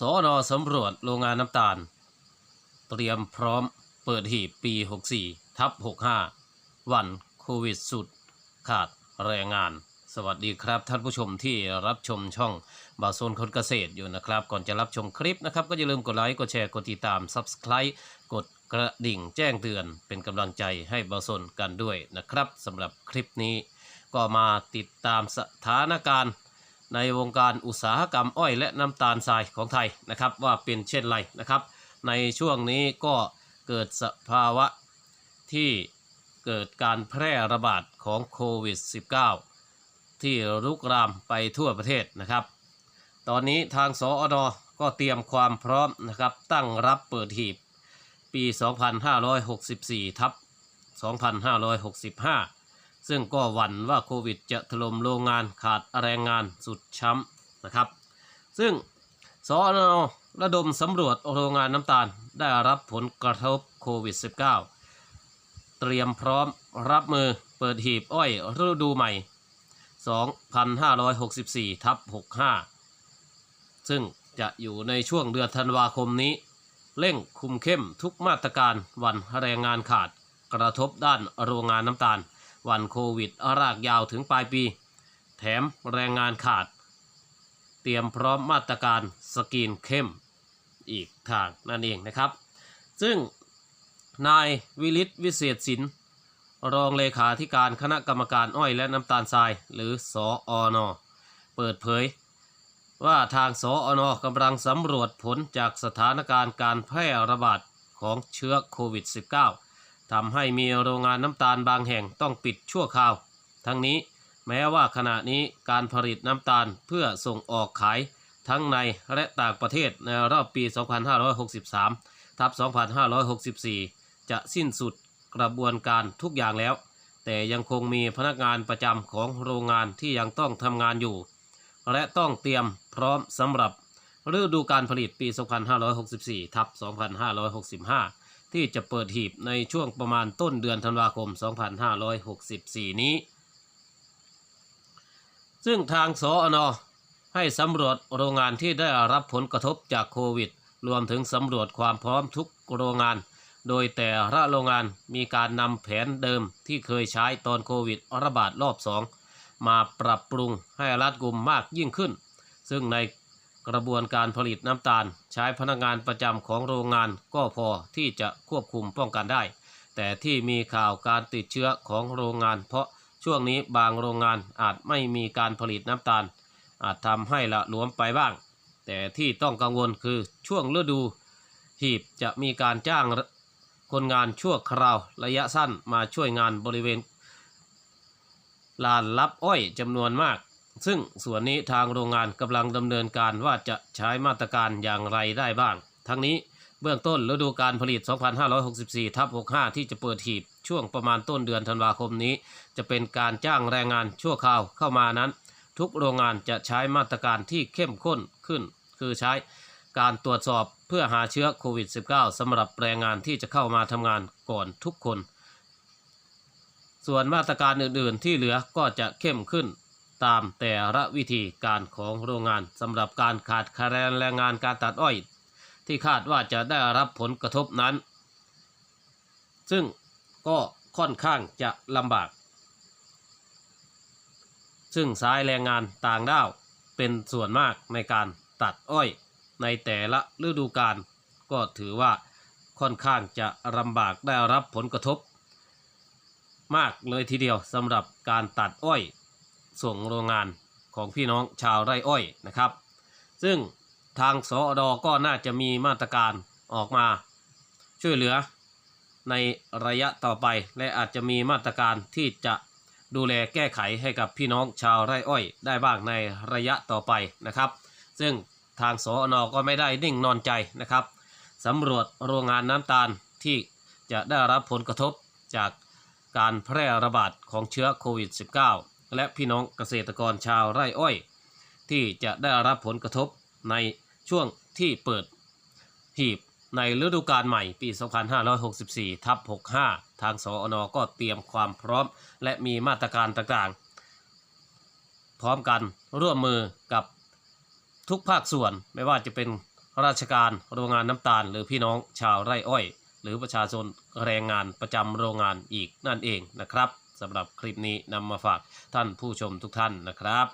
สอนอสำรวจโรงงานน้ำตาล เตรียมพร้อมเปิดหีบปี 64 ทับ 65 วันโควิดสุด ขาดแรงงาน สวัสดีครับท่านผู้ชมที่รับชมช่องบาโซนคนเกษตรอยู่นะครับ ก่อนจะรับชมคลิปนะครับ ก็อย่าลืมกดไลค์ กดแชร์ กดติดตาม Subscribe กดกระดิ่งแจ้งเตือนเป็นกำลังใจให้บาโซนกันด้วยนะครับสำหรับคลิปนี้ ก็มาติดตามสถานการณ์ ในวงการอุตสาหกรรมอ้อยและน้ำตาลทรายของไทยนะครับ ว่าเป็นเช่นไรนะครับ ในช่วงนี้ก็เกิดสภาวะที่เกิดการแพร่ระบาดของโควิด -19 ที่รุกรามไปทั่วประเทศนะครับ ตอนนี้ทางสอดก็เตรียมความพร้อมนะครับ ตั้งรับเปิดหีบปี 2564 ทับ 2565 ซึ่งก็หวั่นว่าโควิดจะถล่มโรงงานขาดแรงงานสุดช้ำนะครับ ซึ่งสอนระดมสำรวจโรงงานน้ำตาลได้รับผลกระทบโควิด -19 เตรียมพร้อมรับมือเปิดหีบอ้อยฤดูใหม่ 2564ทับ65 ซึ่งจะอยู่ในช่วงเดือนธันวาคมนี้ เร่งคุมเข้มทุกมาตรการวันแรงงานขาดกระทบด้านโรงงานน้ำตาล วันโควิดรากยาวถึงปลายปี แถมแรงงานขาด เตรียมพร้อมมาตรการสกรีนเข้มอีกทางนั่นเองนะครับ ซึ่งนายวิริศวิเศษสินรองเลขาธิการคณะกรรมการอ้อยและน้ำตาลทรายหรือสออนเปิดเผย ว่าทางสออนกำลังสำรวจผลจากสถานการณ์การแพร่ระบาดของเชื้อโควิด -19 ทำให้มีโรงงานน้ำตาลบางแห่งต้องปิดชั่วคราว ทั้งนี้แม้ว่าขณะนี้การผลิตน้ำตาลเพื่อส่งออกขายทั้งในและต่างประเทศในรอบปี 2563 ทับ 2564 จะสิ้นสุดกระบวนการทุกอย่างแล้ว แต่ยังคงมีพนักงานประจำของโรงงานที่ยังต้องทำงานอยู่ และต้องเตรียมพร้อมสำหรับฤดูการผลิตปี 2564 ทับ 2565 ที่จะเปิดหีบในช่วงประมาณต้นเดือนธันวาคม 2564 นี้ ซึ่งทางสอนอให้สำรวจโรงงานที่ได้รับผลกระทบจากโควิด รวมถึงสำรวจความพร้อมทุกโรงงาน โดยแต่ละโรงงานมีการนำแผนเดิมที่เคยใช้ตอนโควิดระบาดรอบสองมาปรับปรุงให้รัดกุมมากยิ่งขึ้น ซึ่งใน กระบวนการผลิตน้ำตาล ใช้พนักงานประจำของโรงงานก็พอที่จะควบคุมป้องกันได้ แต่ที่มีข่าวการติดเชื้อของโรงงาน เพราะช่วงนี้บางโรงงานอาจไม่มีการผลิตน้ำตาล อาจทำให้ละหลวมไปบ้าง แต่ที่ต้องกังวลคือช่วงฤดู หีบจะมีการจ้างคนงานชั่วคราวระยะสั้นมาช่วยงานบริเวณลานรับอ้อยจำนวนมาก ซึ่งส่วนนี้ทางโรงงานกำลังดำเนินการว่าจะใช้มาตรการอย่างไรได้บ้าง ทั้งนี้เบื้องต้นฤดูการผลิต 2564ทับ65 ที่จะเปิดหีบช่วงประมาณต้นเดือนธันวาคมนี้ จะเป็นการจ้างแรงงานชั่วคราวเข้ามานั้น ทุกโรงงานจะใช้มาตรการที่เข้มข้นขึ้น คือใช้การตรวจสอบเพื่อหาเชื้อโควิด -19 สำหรับแรงงานที่จะเข้ามาทำงานก่อนทุกคน ส่วนมาตรการอื่นๆที่เหลือก็จะเข้มขึ้น ตามแต่ละวิธีการของโรงงานสำหรับการขาดแคลนแรงงานการตัดอ้อย ที่คาดว่าจะได้รับผลกระทบนั้น ซึ่งก็ค่อนข้างจะลำบาก ซึ่งสายแรงงานต่างด้าวเป็นส่วนมากในการตัดอ้อยในแต่ละฤดูกาลก็ถือว่าค่อนข้างจะลำบากได้รับผลกระทบ มากเลยทีเดียวสำหรับการตัดอ้อย ส่งโรงงานของพี่น้องชาวไร่อ้อยนะครับ ซึ่งทางสอดก็น่าจะมีมาตรการออกมาช่วยเหลือในระยะต่อไป และอาจจะมีมาตรการที่จะดูแลแก้ไขให้กับพี่น้องชาวไร่อ้อย ได้บ้างในระยะต่อไปนะครับ ซึ่งทางสอนก็ไม่ได้นิ่งนอนใจนะครับสำรวจโรงงานน้ำตาลที่จะได้รับผลกระทบจากการแพร่ระบาดของเชื้อโควิด -19 และพี่น้องเกษตรกรชาวไร่อ้อย ที่จะได้รับผลกระทบในช่วงที่เปิดหีบในฤดูกาลใหม่ปี 2564 ทับ 65 ทางสอนอก็เตรียมความพร้อม และมีมาตรการต่างๆ พร้อมกันร่วมมือกับทุกภาคส่วนไม่ว่าจะเป็นราชการโรงงานน้ำตาล หรือพี่น้องชาวไร่อ้อย หรือประชาชนแรงงานประจำโรงงานอีกนั่นเองนะครับ สำหรับคลิปนี้นำมาฝากท่านผู้ชมทุกท่านนะครับ